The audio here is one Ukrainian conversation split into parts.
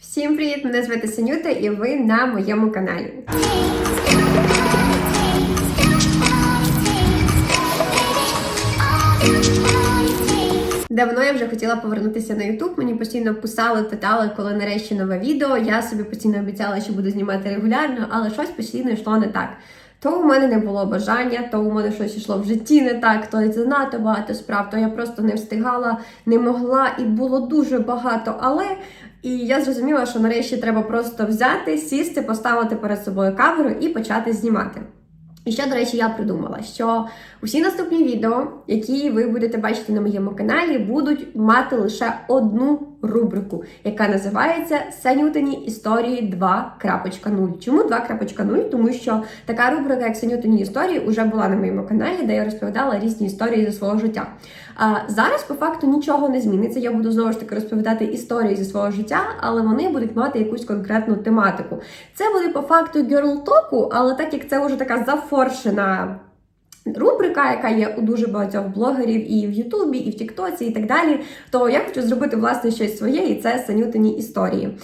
Всім привіт! Мене звати Синюта і ви на моєму каналі. Давно я вже хотіла повернутися на YouTube. Мені постійно писали, питали, коли нарешті нове відео. Я собі постійно обіцяла, що буду знімати регулярно, але щось постійно йшло не так. То у мене не було бажання, то у мене щось йшло в житті не так, то занадто багато справ, то я просто не встигала, не могла, і було дуже багато. Але і я зрозуміла, що нарешті треба просто взяти, сісти, поставити перед собою камеру і почати знімати. І ще, до речі, я придумала, що усі наступні відео, які ви будете бачити на моєму каналі, будуть мати лише одну рубрику, яка називається Санютині історії 2.0. Чому 2.0? Тому що така рубрика, як Санютині історії, вже була на моєму каналі, де я розповідала різні історії зі свого життя. А зараз, по факту, нічого не зміниться. Я буду знову ж таки розповідати історії зі свого життя, але вони будуть мати якусь конкретну тематику. Це буде по факту talk, але так як це вже така зафоршена. Рубрика, яка є у дуже багатьох блогерів і в Ютубі, і в Тіктоці, і так далі, то я хочу зробити власне щось своє, і це санютині історії.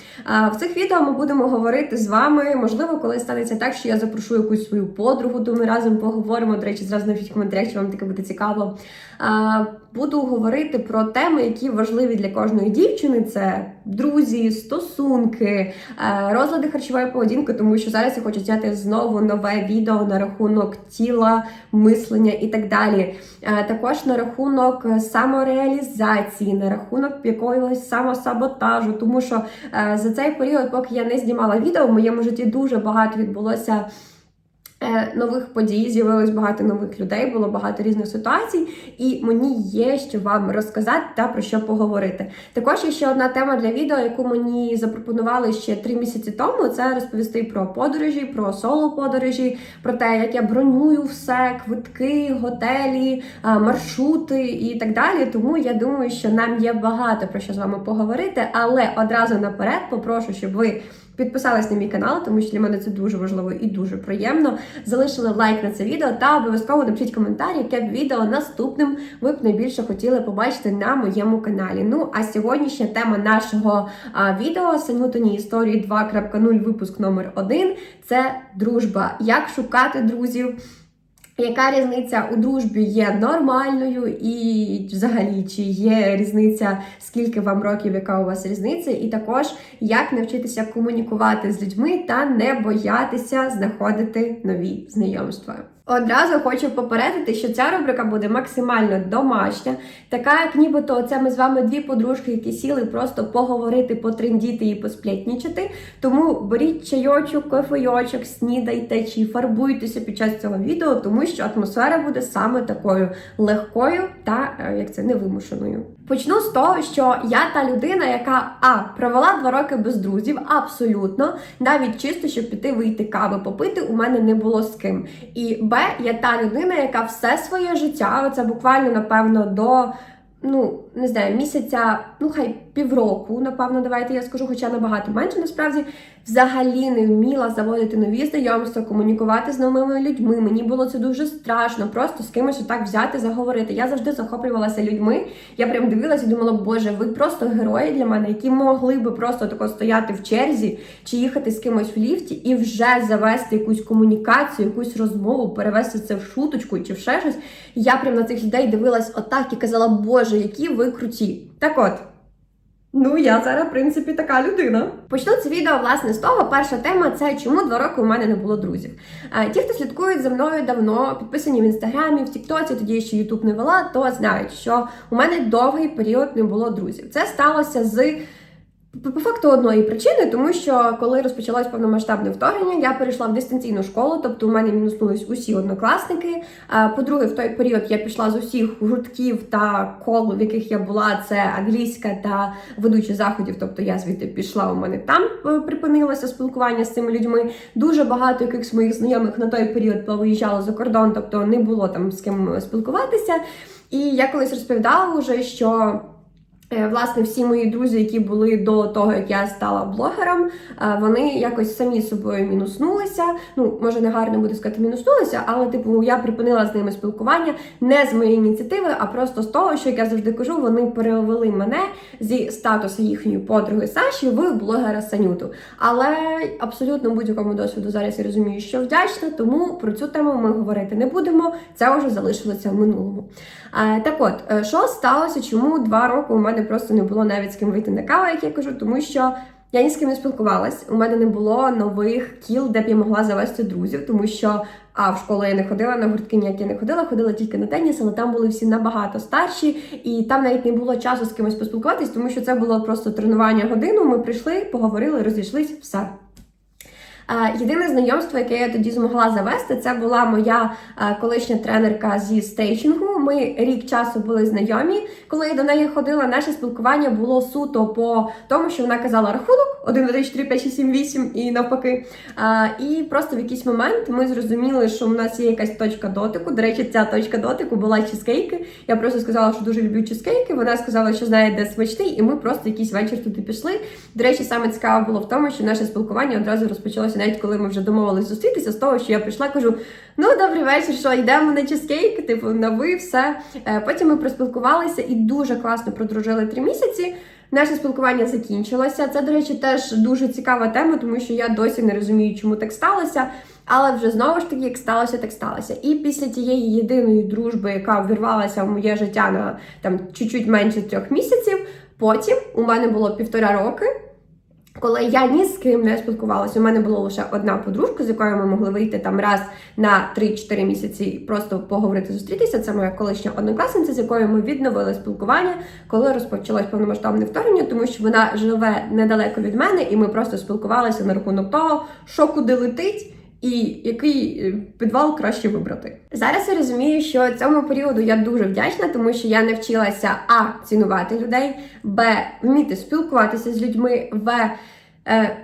В цих відео ми будемо говорити з вами. Можливо, коли станеться так, що я запрошу якусь свою подругу, то ми разом поговоримо. До речі, зразу напишіть в коментарях, чи вам таке буде цікаво. Буду говорити про теми, які важливі для кожної дівчини: це друзі, стосунки, е, розлади харчової поведінки, тому що зараз я хочу зняти знову нове відео на рахунок тіла, мислення і так далі. Е, Також на рахунок самореалізації, на рахунок якогось самосаботажу, тому що е, за цей період, поки я не знімала відео, в моєму житті дуже багато відбулося. Е, Нових подій з'явилось багато нових людей, було багато різних ситуацій, і мені є що вам розказати та про що поговорити. Також є ще одна тема для відео, яку мені запропонували ще три місяці тому. Це розповісти про подорожі, про соло-подорожі, про те, як я бронюю все, квитки, готелі, маршрути і так далі. Тому я думаю, що нам є багато про що з вами поговорити, але одразу наперед попрошу, щоб ви. Підписались на мій канал, тому що для мене це дуже важливо і дуже приємно. Залишили лайк на це відео та обов'язково напишіть коментар, яке б відео наступним ви б найбільше хотіли побачити на моєму каналі. Ну а сьогоднішня тема нашого а, відео Санютині історії 2.0 випуск номер 1 це дружба. Як шукати друзів. Яка різниця у дружбі є нормальною, і взагалі чи є різниця, скільки вам років, яка у вас різниця, і також як навчитися комунікувати з людьми та не боятися знаходити нові знайомства. Одразу хочу попередити, що ця рубрика буде максимально домашня, така як нібито це ми з вами дві подружки, які сіли просто поговорити, потрендіти і посплетнічати. Тому беріть чайочок, кофейочок, снідайте чи фарбуйтеся під час цього відео, тому що атмосфера буде саме такою легкою та е, як це невимушеною. Почну з того, що я та людина, яка а провела два роки без друзів, абсолютно, навіть чисто, щоб піти вийти кави попити, у мене не було з ким. І Б, я та людина, яка все своє життя, це буквально напевно до. Ну, не знаю, місяця, ну хай півроку, напевно, давайте я скажу, хоча набагато менше, насправді, взагалі не вміла заводити нові знайомства, комунікувати з новими людьми. Мені було це дуже страшно, просто з кимось отак взяти, заговорити. Я завжди захоплювалася людьми. Я прям дивилася і думала, боже, ви просто герої для мене, які могли би просто тако стояти в черзі чи їхати з кимось в ліфті і вже завести якусь комунікацію, якусь розмову, перевести це в шуточку чи в ще щось. Я прям на цих людей дивилась отак і казала, боже, які ви круті. Так от. Ну, я зараз, в принципі, така людина. Почну це відео власне з того. Перша тема це чому два роки у мене не було друзів. Ті, хто слідкують за мною давно, підписані в інстаграмі, в Тіктоці, тоді ще Ютуб не вела, то знають, що у мене довгий період не було друзів. Це сталося з. По факту одної причини, тому що коли розпочалось повномасштабне вторгнення, я перейшла в дистанційну школу, тобто у мене мінуснулись усі однокласники. По-друге, в той період я пішла з усіх гуртків та кол, в яких я була, це англійська та ведучі заходів. Тобто я звідти пішла. У мене там е, припинилося спілкування з цими людьми. Дуже багато якихось моїх знайомих на той період повиїжджало за кордон, тобто не було там з ким спілкуватися. І я колись розповідала вже, що. Е, Власне, всі мої друзі, які були до того, як я стала блогером, е, вони якось самі собою мінуснулися. Ну, може, не гарно буде сказати, мінуснулися, але типу я припинила з ними спілкування не з моєї ініціативи, а просто з того, що як я завжди кажу, вони перевели мене зі статусу їхньої подруги Саші в блогера Санюту. Але абсолютно будь-якому досвіду зараз я розумію, що вдячна, тому про цю тему ми говорити не будемо. Це вже залишилося в минулому. Е, Так от, що сталося? Чому два роки у мене просто не було навіть з ким вийти на каву, як я кажу, тому що. Я ні з ким не спілкувалась. У мене не було нових кіл, де б я могла завести друзів, тому що а в школу я не ходила, на гуртки ніякі не ходила, ходила тільки на теніс, але там були всі набагато старші, і там навіть не було часу з кимось поспілкуватись, тому що це було просто тренування годину. Ми прийшли, поговорили, розійшлись, все. Е, Єдине знайомство, яке я тоді змогла завести, це була моя е, колишня тренерка зі стейчингу. Ми рік часу були знайомі. Коли я до неї ходила, наше спілкування було суто по тому, що вона казала рахунок 1, 2, 3, 4, 5, 6, 7, 8 і навпаки. Е, І просто в якийсь момент ми зрозуміли, що у нас є якась точка дотику. До речі, ця точка дотику була чизкейки. Я просто сказала, що дуже люблю чизкейки. Вона сказала, що знає, де смачний, і ми просто якийсь вечір туди пішли. До речі, саме цікаве було в тому, що наше спілкування одразу розпочалося, навіть коли ми вже домовились зустрітися, з того, що я прийшла, кажу: ну добрий вечір, що йдемо на чизкейк, типу, на ви, все. Е, Потім ми проспілкувалися і дуже класно продружили три місяці. Наше спілкування закінчилося. Це, до речі, теж дуже цікава тема, тому що я досі не розумію, чому так сталося. Але вже знову ж таки, як сталося, так сталося. І після тієї єдиної дружби, яка ввірвалася в моє життя на там чуть-чуть менше трьох місяців, потім у мене було півтора роки. Коли я ні з ким не спілкувалася, у мене була лише одна подружка, з якою ми могли вийти там раз на 3-4 місяці, і просто поговорити, зустрітися. Це моя колишня однокласниця, з якою ми відновили спілкування, коли розпочалось повномасштабне вторгнення, тому що вона живе недалеко від мене, і ми просто спілкувалися на рахунок того, що куди летить. І який е, підвал краще вибрати зараз. Я розумію, що цьому періоду я дуже вдячна, тому що я навчилася а цінувати людей, б вміти спілкуватися з людьми, в е,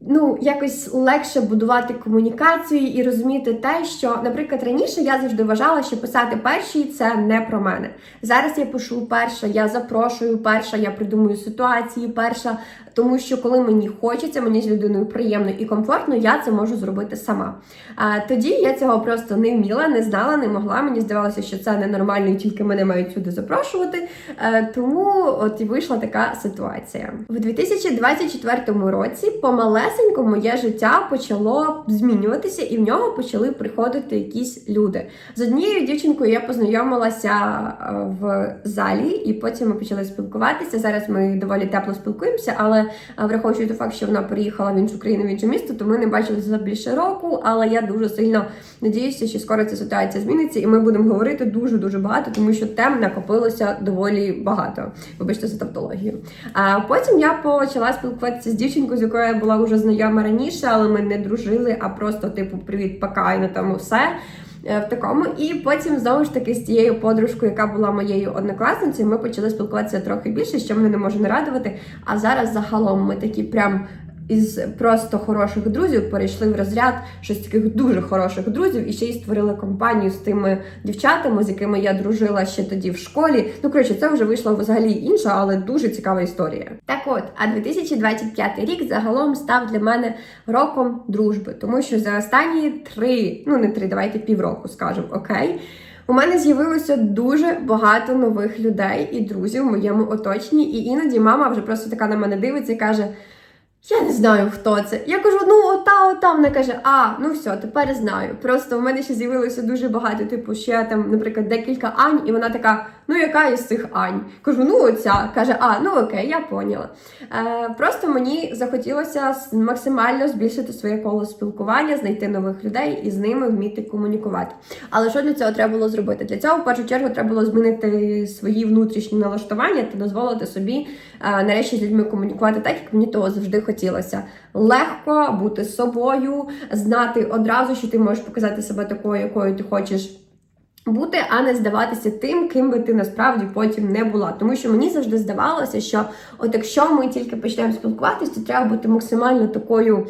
ну якось легше будувати комунікацію і розуміти те, що, наприклад, раніше я завжди вважала, що писати перший це не про мене. Зараз я пишу перша, я запрошую перша, я придумую ситуації перша. Тому що коли мені хочеться, мені з людиною приємно і комфортно, я це можу зробити сама. А тоді я цього просто не вміла, не знала, не могла. Мені здавалося, що це ненормально, і тільки мене мають сюди запрошувати. Е, тому от і вийшла така ситуація. В 2024 році помалесенько моє життя почало змінюватися, і в нього почали приходити якісь люди. З однією дівчинкою я познайомилася е, в залі, і потім ми почали спілкуватися. Зараз ми доволі тепло спілкуємося, але враховуючи той факт, що вона переїхала в іншу країну, в інше місто, то ми не бачилися за більше року. Але я дуже сильно надіюся, що скоро ця ситуація зміниться, і ми будемо говорити дуже дуже багато, тому що тем накопилося доволі багато. Вибачте за тавтологію. А потім я почала спілкуватися з дівчинкою, з якою я була вже знайома раніше, але ми не дружили, а просто типу привіт, пока, і на тому все. Е, В такому, і потім знову ж таки з тією подружкою, яка була моєю однокласницею, ми почали спілкуватися трохи більше, що мене не може не радувати. А зараз загалом ми такі прям із просто хороших друзів перейшли в розряд щось таких дуже хороших друзів, і ще й створили компанію з тими дівчатами, з якими я дружила ще тоді в школі. Ну коротше, це вже вийшло взагалі інша, але дуже цікава історія. Так от, а 2025 рік загалом став для мене роком дружби, тому що за останні три, ну не три, давайте півроку, скажемо, окей. У мене з'явилося дуже багато нових людей і друзів в моєму оточенні, і іноді мама вже просто така на мене дивиться і каже. Я не знаю, хто це. Я кажу, ну ота, ота. Вона каже, а, ну все, тепер знаю. Просто в мене ще з'явилося дуже багато, типу, ще там, наприклад, декілька Ань, і вона така, ну яка із цих Ань? Кажу, ну оця. Каже, а, ну окей, я поняла. Е, Просто мені захотілося максимально збільшити своє коло спілкування, знайти нових людей і з ними вміти комунікувати. Але що для цього треба було зробити? Для цього в першу чергу треба було змінити свої внутрішні налаштування та дозволити собі е, нарешті з людьми комунікувати так, як мені того завжди хотілося. Легко бути собою, знати одразу, що ти можеш показати себе такою, якою ти хочеш. Бути, а не здаватися тим, ким би ти насправді потім не була. Тому що мені завжди здавалося, що от якщо ми тільки почнемо спілкуватися, то треба бути максимально такою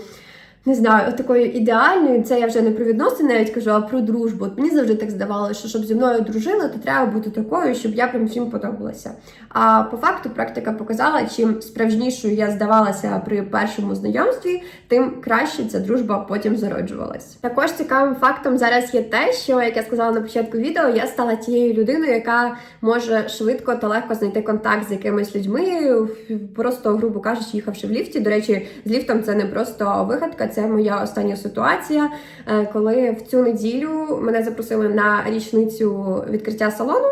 не знаю, такою ідеальною. Це я вже не про відносини навіть кажу, а про дружбу. От мені завжди так здавалося, що щоб зі мною дружили, то треба бути такою, щоб я прям всім подобалася. А по факту практика показала, чим справжнішою я здавалася при першому знайомстві, тим краще ця дружба потім зароджувалась. Також цікавим фактом зараз є те, що як я сказала на початку відео, я стала тією людиною, яка може швидко та легко знайти контакт з якимись людьми, просто, грубо кажучи, їхавши в ліфті. До речі, з ліфтом це не просто вигадка, це моя остання ситуація, е, коли в цю неділю мене запросили на річницю відкриття салону.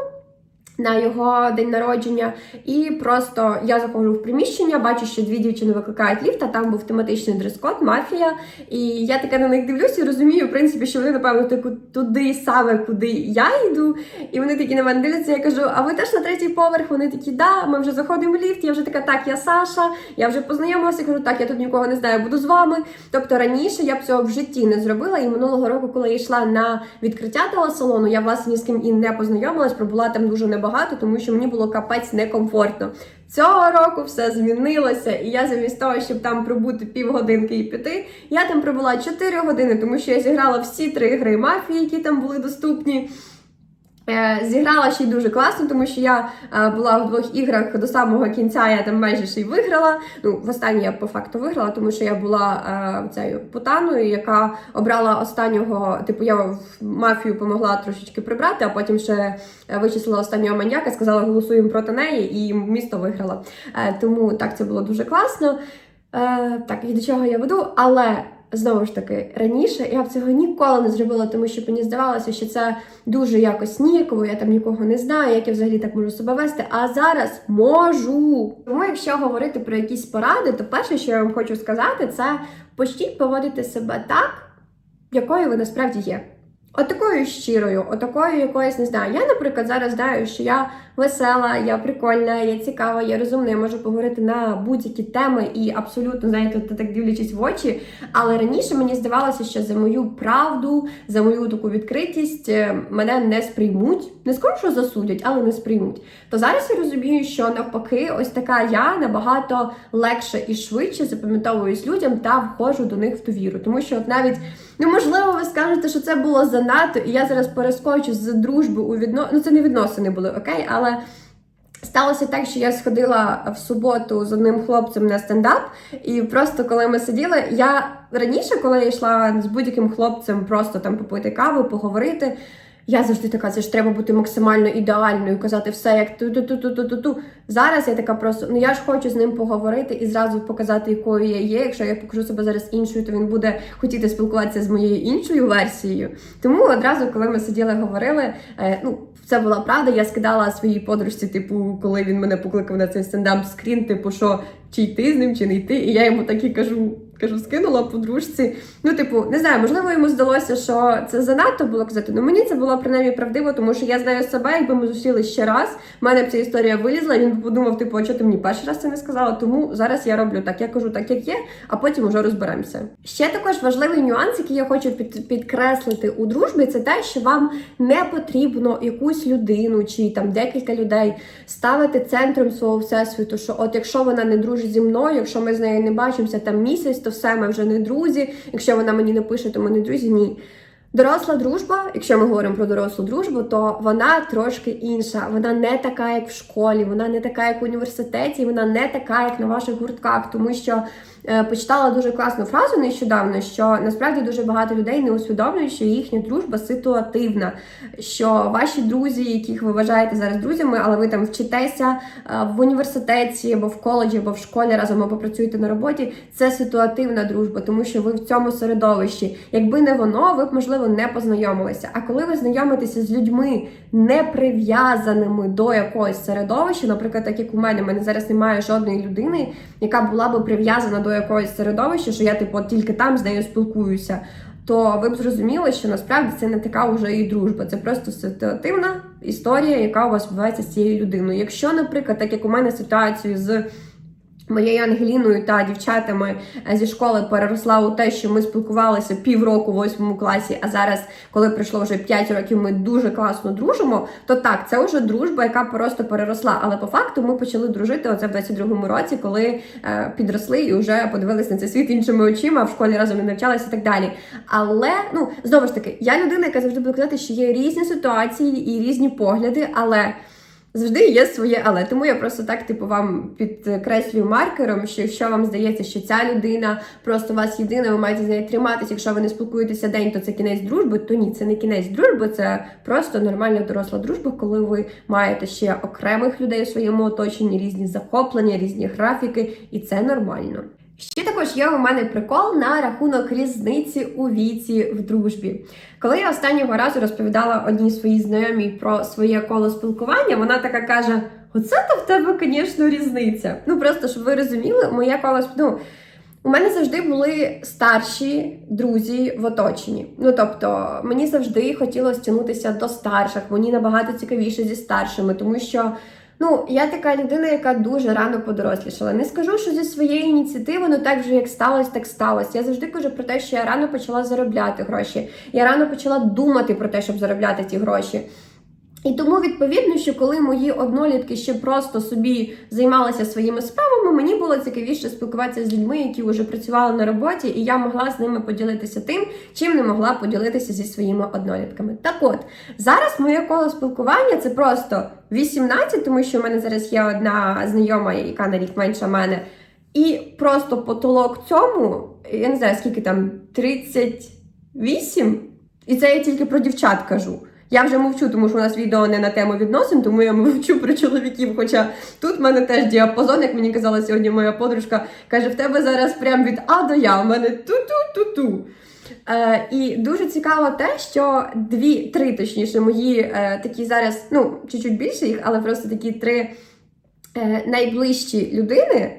На його день народження, і просто я заходжу в приміщення, бачу, що дві дівчини викликають ліфт, а там був тематичний дрес-код, мафія. І я така на них дивлюся і розумію, в принципі, що вони, напевно, туди саме, куди я йду. І вони такі на мене дивляться. Я кажу: а ви теж на третій поверх? Вони такі, да, ми вже заходимо в ліфт. Я вже така, так, я Саша, я вже познайомилася. кажу, так, я тут нікого не знаю, буду з вами. Тобто раніше я б цього в житті не зробила. І минулого року, коли я йшла на відкриття того салону, я власне ні з ким і не познайомилась, пробула там дуже небагато багато, тому що мені було капець некомфортно. Цього року все змінилося, і я замість того, щоб там пробути півгодинки і піти, я там пробула 4 години, тому що я зіграла всі три гри мафії, які там були доступні. Е, Зіграла ще й дуже класно, тому що я е, була в двох іграх до самого кінця, я там майже ще й виграла. Ну, в останній я по факту виграла, тому що я була е, цією путаною, яка обрала останнього, типу, я в мафію помогла трошечки прибрати, а потім ще вичислила останнього маньяка, сказала, голосуємо проти неї, і місто виграла. Тому так це було дуже класно. Так, і до чого я веду, але. Знову ж таки, раніше я б цього ніколи не зробила, тому що мені здавалося, що це дуже якось ніяково, я там нікого не знаю, як я взагалі так можу себе вести. А зараз можу. Тому, якщо говорити про якісь поради, то перше, що я вам хочу сказати, це почніть поводити себе так, якою ви насправді є. Отакою щирою, отакою якоюсь не знаю. Я, наприклад, зараз знаю, що я весела, я прикольна, я цікава, я розумна, я можу поговорити на будь-які теми і абсолютно, знаєте, так дивлячись в очі. Але раніше мені здавалося, що за мою правду, за мою таку відкритість е, мене не сприймуть. Не скажу, що засудять, але не сприймуть. То зараз я розумію, що навпаки, ось така я набагато легше і швидше запам'ятовуюсь людям та входжу до них в довіру. Тому що, от навіть ну можливо, ви скажете, що це було занадто, і я зараз перескочу з дружби у відно... Ну, це не відносини були, окей, але. Сталося так, що я сходила в суботу з одним хлопцем на стендап, і просто коли ми сиділи, я раніше, коли я йшла з будь-яким хлопцем, просто там попити каву, поговорити. Я завжди така, це ж треба бути максимально ідеальною, казати все як ту-ту-ту-ту-ту-ту. Зараз я така просто, ну я ж хочу з ним поговорити і зразу показати, якою я є. Якщо я покажу себе зараз іншою, то він буде хотіти спілкуватися з моєю іншою версією. Тому одразу, коли ми сиділи, говорили, е, ну це була правда. Я скидала своїй подружці, типу, коли він мене покликав на цей стендап скрін, типу, що чи йти з ним, чи не йти. І я йому так і кажу. Кажу, скинула подружці. Ну, типу, не знаю, можливо, йому здалося, що це занадто було казати. Ну мені це було принаймні правдиво, тому що я знаю себе, якби ми зустріли ще раз. в мене б ця історія вилізла. Він подумав, типу, а чого ти мені перший раз це не сказала. Тому зараз я роблю так. Я кажу так, як є, а потім уже розберемося. Ще також важливий нюанс, який я хочу під, підкреслити у дружбі, це те, що вам не потрібно якусь людину чи там декілька людей ставити центром свого всесвіту. Що, от якщо вона не дружить зі мною, якщо ми з нею не бачимося там місяць то все, ми вже не друзі. Якщо вона мені не пише, то ми не друзі. Ні. Доросла дружба, якщо ми говоримо про дорослу дружбу, то вона трошки інша. Вона не така, як в школі, вона не така, як в університеті, вона не така, як на ваших гуртках, тому що почитала дуже класну фразу нещодавно, що насправді дуже багато людей не усвідомлюють, що їхня дружба ситуативна, що ваші друзі, яких ви вважаєте зараз друзями, але ви там вчитеся е, в університеті або в коледжі, або в школі разом або працюєте на роботі. Це ситуативна дружба, тому що ви в цьому середовищі. Якби не воно, ви б можливо не познайомилися. А коли ви знайомитеся з людьми не прив'язаними до якогось середовища, наприклад, так як у мене, в мене зараз немає жодної людини, яка була би прив'язана до якогось середовища, що я типу тільки там з нею спілкуюся. То ви б зрозуміли, що насправді це не така вже і дружба, це просто ситуативна історія, яка у вас відбувається з цією людиною. Якщо, наприклад, так як у мене ситуацію з моєю Ангеліною та дівчатами е, зі школи переросла у те, що ми спілкувалися півроку в восьмому класі, а зараз, коли пройшло вже 5 років, ми дуже класно дружимо. То так, це вже дружба, яка просто переросла. Але по факту ми почали дружити оце в 22-му році, коли е, підросли і вже подивилися на цей світ іншими очима, в школі разом не навчалися і так далі. Але ну знову ж таки, я людина, яка завжди буде казати, що є різні ситуації і різні погляди, але. Завжди є своє, але тому я просто так типу вам підкреслюю маркером, що якщо вам здається, що ця людина просто у вас єдина, ви маєте з нею триматися. Якщо ви не спілкуєтеся день, то це кінець дружби. То ні, це не кінець дружби, це просто нормальна доросла дружба, коли ви маєте ще окремих людей у своєму оточенні, різні захоплення, різні графіки, і це нормально. Ще також є у мене прикол на рахунок різниці у віці в дружбі. Коли я останнього разу розповідала одній своїй знайомій про своє коло спілкування, вона така каже: Оце то в тебе, звісно, різниця. Ну просто щоб ви розуміли, моє коло ну, у мене завжди були старші друзі в оточенні. Ну тобто, мені завжди хотілося тягнутися до старших, мені набагато цікавіше зі старшими, тому що. Ну, я така людина, яка дуже рано подорослішала. Не скажу, що зі своєї ініціативи, ну так вже як сталося, так сталося. Я завжди кажу про те, що я рано почала заробляти гроші. Я рано почала думати про те, щоб заробляти ті гроші. І тому відповідно, що коли мої однолітки ще просто собі займалися своїми справами, мені було цікавіше спілкуватися з людьми, які вже працювали на роботі, і я могла з ними поділитися тим, чим не могла поділитися зі своїми однолітками. Так от зараз моє коло спілкування це просто 18, тому що в мене зараз є одна знайома, яка на рік менша мене. І просто потолок цьому, я не знаю, скільки там 38, і це я тільки про дівчат кажу. Я вже мовчу, тому що у нас відео не на тему відносин, тому я мовчу про чоловіків. Хоча тут в мене теж діапазон, як мені казала сьогодні моя подружка, каже: в тебе зараз прям від А до Я, в мене ту-ту-ту-ту. Е, і дуже цікаво те, що дві, три, точніше, мої е, такі зараз, ну, чуть-чуть більше їх, але просто такі три е, найближчі людини.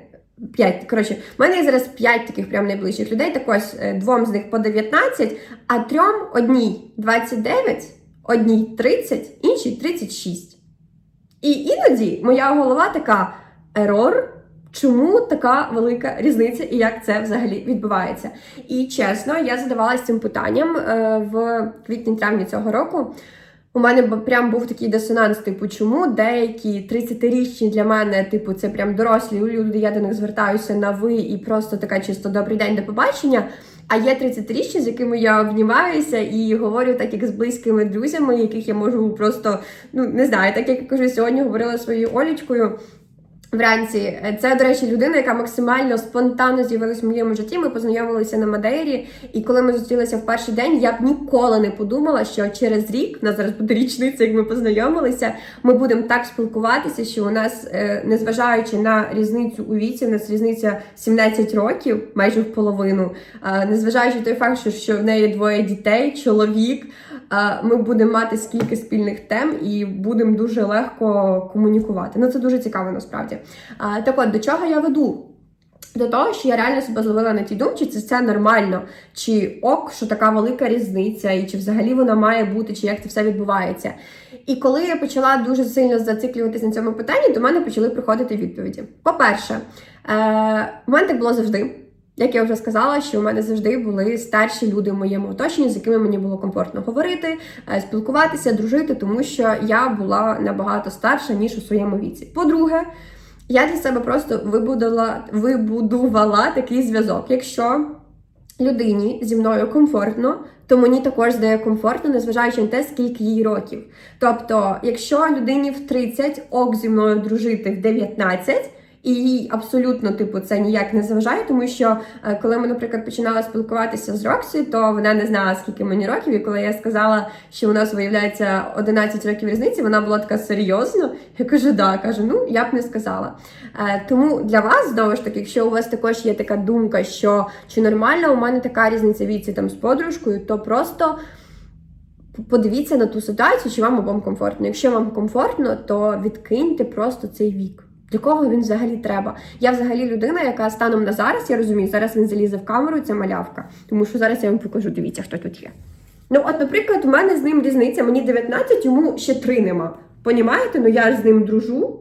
П'ять, коротше, в мене є зараз п'ять таких прям найближчих людей. Так ось е, двом з них по 19, а трьом одній 29, одній 30, іншій 36. І іноді моя голова така ерор. Чому така велика різниця і як це взагалі відбувається? І чесно, я задавалася цим питанням е, в квітні-травні цього року. У мене прям був такий дисонанс, типу, чому деякі 30-річні для мене, типу, це прям дорослі люди, я до них звертаюся на ви і просто така чисто добрий день до побачення. А є 30-річні, з якими я обнімаюся і говорю так, як з близькими друзями, яких я можу просто, ну не знаю, так як я кажу, сьогодні говорила своєю Олічкою. Вранці це, до речі, людина, яка максимально спонтанно з'явилась в моєму житті. Ми познайомилися на Мадейрі, і коли ми зустрілися в перший день, я б ніколи не подумала, що через рік, у нас зараз буде річниця, як ми познайомилися, ми будемо так спілкуватися, що у нас, е, незважаючи на різницю у віці, у нас різниця 17 років, майже в половину, е, незважаючи на той факт, що в неї двоє дітей, чоловік. Ми будемо мати скільки спільних тем і будемо дуже легко комунікувати. Ну це дуже цікаво насправді. Так от, до чого я веду? До того, що я реально себе зловила на тій думці, чи це нормально, чи ок, що така велика різниця, і чи взагалі вона має бути, чи як це все відбувається. І коли я почала дуже сильно зациклюватися на цьому питанні, до мене почали приходити відповіді. По-перше, е, в мене так було завжди. Як я вже сказала, що у мене завжди були старші люди в моєму оточенні, з якими мені було комфортно говорити, е, спілкуватися, дружити, тому що я була набагато старша ніж у своєму віці. По-друге, я для себе просто вибудувала, вибудувала такий зв'язок. Якщо людині зі мною комфортно, то мені також здає комфортно, незважаючи на те, скільки їй років. Тобто, якщо людині в 30 ок зі мною дружити в 19, і їй абсолютно типу це ніяк не заважає, тому що е, коли ми, наприклад, починали спілкуватися з Роксі, то вона не знала, скільки мені років. І коли я сказала, що у нас виявляється 11 років різниці, вона була така серйозно. Я кажу, да, кажу, ну я б не сказала. Е, Тому для вас знову ж таки, якщо у вас також є така думка, що чи нормально у мене така різниця віці там з подружкою, то просто. Подивіться на ту ситуацію, чи вам обом комфортно. Якщо вам комфортно, то відкиньте просто цей вік. Для кого він взагалі треба? Я взагалі людина, яка станом на зараз, я розумію, зараз він залізе в камеру, це малявка. Тому що зараз я вам покажу, дивіться, хто тут є. Ну, от, наприклад, у мене з ним різниця, мені 19, йому ще 3 нема. Понімаєте? Ну я ж з ним дружу.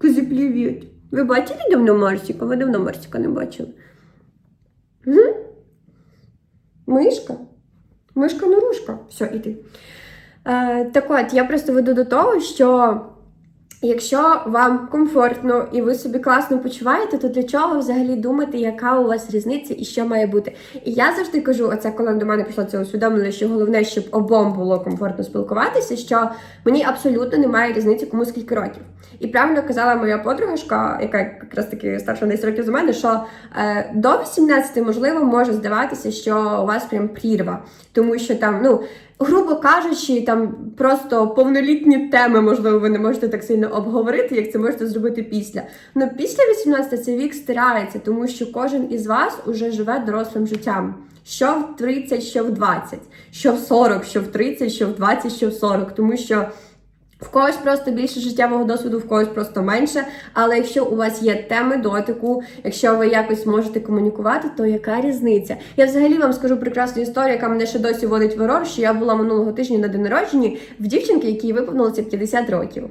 Кузі, привіт. Ви бачили давно Марсіка? Ви давно Марсіка не бачили. Угу. Мишка? Мишка норушка. Все, іди. Е, так от, я просто веду до того, що якщо вам комфортно і ви собі класно почуваєте, то для чого взагалі думати, яка у вас різниця і що має бути? І я завжди кажу, оце коли до мене прийшло це усвідомлення, що головне, щоб обом було комфортно спілкуватися, що мені абсолютно немає різниці, кому скільки років. І правильно казала моя подружка, яка якраз таки старша на 10 років за мене, що е, до 18, можливо, може здаватися, що у вас прям прірва, тому що там, ну. Грубо кажучи, там просто повнолітні теми, можливо, ви не можете так сильно обговорити, як це можете зробити після. Ну після 18 цей вік стирається, тому що кожен із вас уже живе дорослим життям. Що в 30, що в 20, що в 40, що в 30, що в 20, що в 40, тому що. В когось просто більше життєвого досвіду, в когось просто менше. Але якщо у вас є теми дотику, якщо ви якось можете комунікувати, то яка різниця? Я взагалі вам скажу прекрасну історію, яка мене ще досі водить в ерор, що я була минулого тижня на день народження в дівчинки, якій виповнилося 50 років.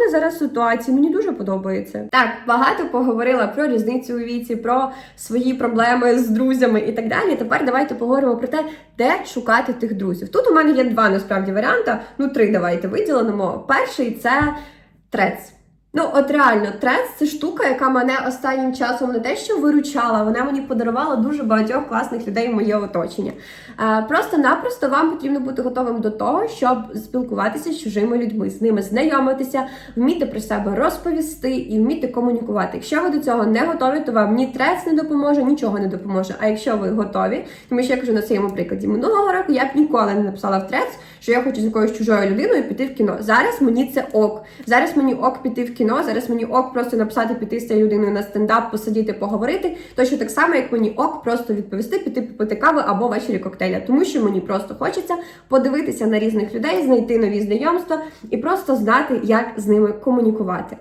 Мене зараз ситуація, мені дуже подобається. Так, багато поговорила про різницю у віці, про свої проблеми з друзями і так далі. Тепер давайте поговоримо про те, де шукати тих друзів. Тут у мене є два насправді варіанти. Ну, три давайте виділимо. Перший це трец. Ну, от реально, трец це штука, яка мене останнім часом не те, що виручала, вона мені подарувала дуже багатьох класних людей в моє оточення. Е, Просто-напросто вам потрібно бути готовим до того, щоб спілкуватися з чужими людьми, з ними знайомитися, вміти про себе розповісти і вміти комунікувати. Якщо ви до цього не готові, то вам ні трец не допоможе, нічого не допоможе. А якщо ви готові, тому що я кажу на своєму прикладі, минулого року я б ніколи не написала в трец, що я хочу з якоюсь чужою людиною піти в кіно. Зараз мені це ок. Зараз мені ок піти в кіно. Зараз мені ок просто написати піти з цією людиною на стендап, посидіти, поговорити. Точно так само, як мені ок, просто відповісти, піти попити кави або ввечері коктейля, тому що мені просто хочеться подивитися на різних людей, знайти нові знайомства і просто знати, як з ними комунікувати.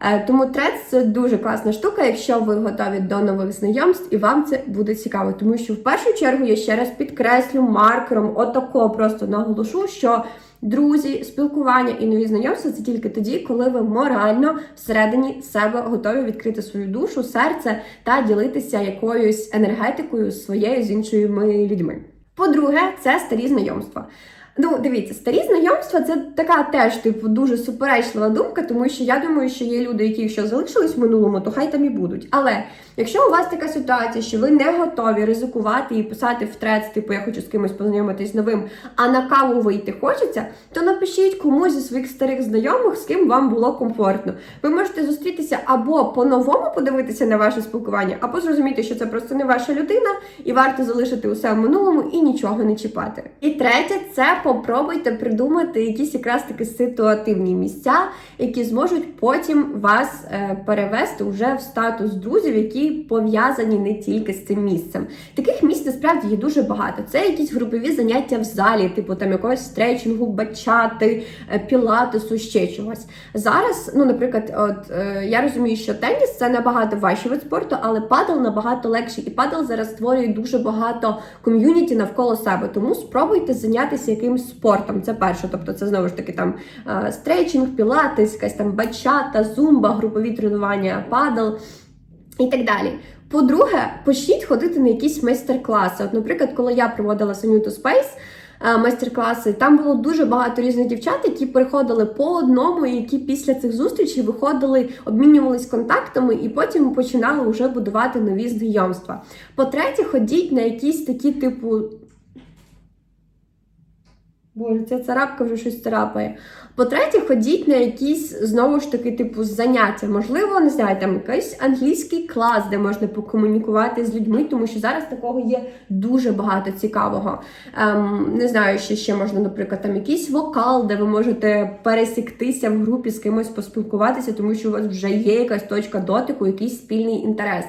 Е, Тому трец це дуже класна штука, якщо ви готові до нових знайомств, і вам це буде цікаво. Тому що в першу чергу я ще раз підкреслю маркером, отако просто наголошу, що друзі, спілкування і нові знайомства це тільки тоді, коли ви морально всередині себе готові відкрити свою душу, серце та ділитися якоюсь енергетикою своєю з іншими людьми. По-друге, це старі знайомства. Ну, дивіться, старі знайомства це така теж, типу, дуже суперечлива думка, тому що я думаю, що є люди, які якщо залишились в минулому, то хай там і будуть. Але якщо у вас така ситуація, що ви не готові ризикувати і писати в трец, типу я хочу з кимось познайомитись новим, а на каву вийти хочеться, то напишіть комусь зі своїх старих знайомих, з ким вам було комфортно. Ви можете зустрітися або по-новому подивитися на ваше спілкування, або зрозуміти, що це просто не ваша людина, і варто залишити усе в минулому і нічого не чіпати. І третє, це попробуйте придумати якісь якраз таки ситуативні місця, які зможуть потім вас е, перевести вже в статус друзів, які пов'язані не тільки з цим місцем. Таких місць насправді є дуже багато. Це якісь групові заняття в залі, типу там якогось стретчингу, бачати, е, пілатесу, ще чогось. Зараз, ну, наприклад, от е, я розумію, що теніс це набагато важчий вид спорту, але падал набагато легший. І падал зараз створює дуже багато ком'юніті навколо себе. Тому спробуйте зайнятися якимось спортом. Це перше. Тобто, це знову ж таки там е, стрейчинг, пілатес, якась там бачата, зумба, групові тренування, падал і так далі. По-друге, почніть ходити на якісь майстер-класи. От, наприклад, коли я проводила to Space, е, майстер-класи, там було дуже багато різних дівчат, які приходили по одному, і які після цих зустрічей виходили, обмінювались контактами і потім починали вже будувати нові знайомства. По-третє, ходіть на якісь такі, типу. Боже, ця царапка вже щось царапає. По-третє, ходіть на якісь знову ж таки, типу, заняття. Можливо, не знаю, там якийсь англійський клас, де можна покомунікувати з людьми, тому що зараз такого є дуже багато цікавого. Ем, не знаю, що ще можна, наприклад, там якийсь вокал, де ви можете пересіктися в групі з кимось поспілкуватися, тому що у вас вже є якась точка дотику, якийсь спільний інтерес.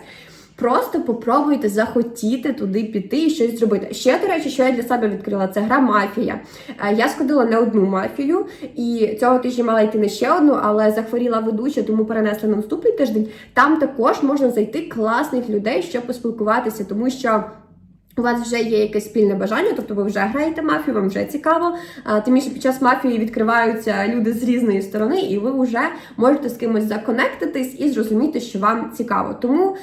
Просто попробуйте захотіти туди піти і щось зробити. Ще, до речі, що я для себе відкрила, це гра мафія. Е, Я сходила на одну мафію, і цього тижня мала йти на ще одну, але захворіла ведуча, тому перенесли на наступний тиждень. Там також можна зайти класних людей, щоб поспілкуватися, тому що. У вас вже є якесь спільне бажання, тобто ви вже граєте мафію, вам вже цікаво. Тим більше під час мафії відкриваються люди з різної сторони, і ви вже можете з кимось законектитись і зрозуміти, що вам цікаво. Тому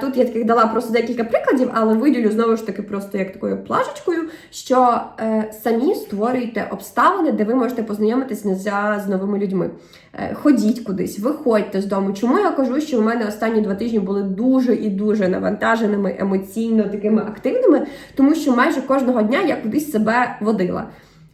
тут я таких дала просто декілька прикладів, але виділю знову ж таки просто як такою плашечкою, що е, самі створюєте обставини, де ви можете познайомитися з, з новими людьми. Е, ходіть кудись, виходьте з дому. Чому я кажу, що у мене останні два тижні були дуже і дуже навантаженими, емоційно такими активними, тому що майже кожного дня я кудись себе водила.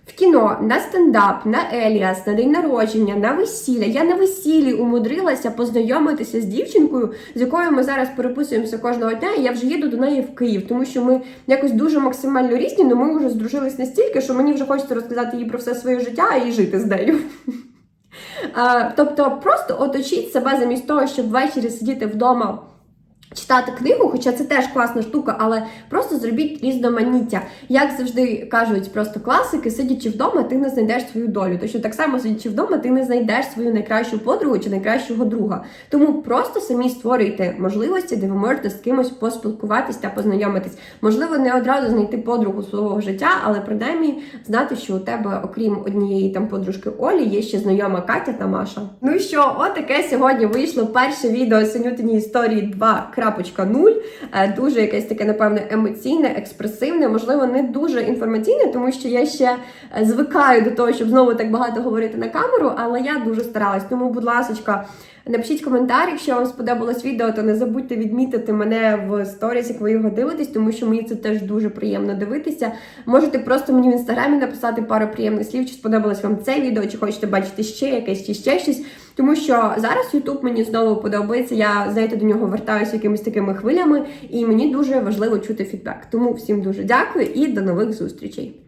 В кіно, на стендап, на Еліас, на день народження, на весілля. Я на весіллі умудрилася познайомитися з дівчинкою, з якою ми зараз переписуємося кожного дня, і я вже їду до неї в Київ, тому що ми якось дуже максимально різні, але ми вже здружились настільки, що мені вже хочеться розказати їй про все своє життя і жити з нею. Тобто просто оточіть себе замість того, щоб ввечері сидіти вдома. Читати книгу, хоча це теж класна штука, але просто зробіть різноманіття. Як завжди кажуть просто класики, сидячи вдома, ти не знайдеш свою долю. Точно так само сидячи вдома, ти не знайдеш свою найкращу подругу чи найкращого друга. Тому просто самі створюйте можливості, де ви можете з кимось поспілкуватись та познайомитись. Можливо, не одразу знайти подругу свого життя, але принаймні знати, що у тебе, окрім однієї там подружки Олі, є ще знайома Катя та Маша. Ну що, отаке сьогодні вийшло перше відео Синютині історії 2. 2.0, Е, дуже якесь таке, напевно, емоційне, експресивне, можливо, не дуже інформаційне, тому що я ще е, звикаю до того, щоб знову так багато говорити на камеру, але я дуже старалась. Тому, будь ласка, напишіть коментар, якщо вам сподобалось відео, то не забудьте відмітити мене в сторіс, як ви його дивитесь, тому що мені це теж дуже приємно дивитися. Можете просто мені в інстаграмі написати пару приємних слів, чи сподобалось вам це відео, чи хочете бачити ще якесь, чи ще щось. Тому що зараз Ютуб мені знову подобається. Я знаєте, до нього вертаюся якимись такими хвилями, і мені дуже важливо чути фідбек. Тому всім дуже дякую і до нових зустрічей.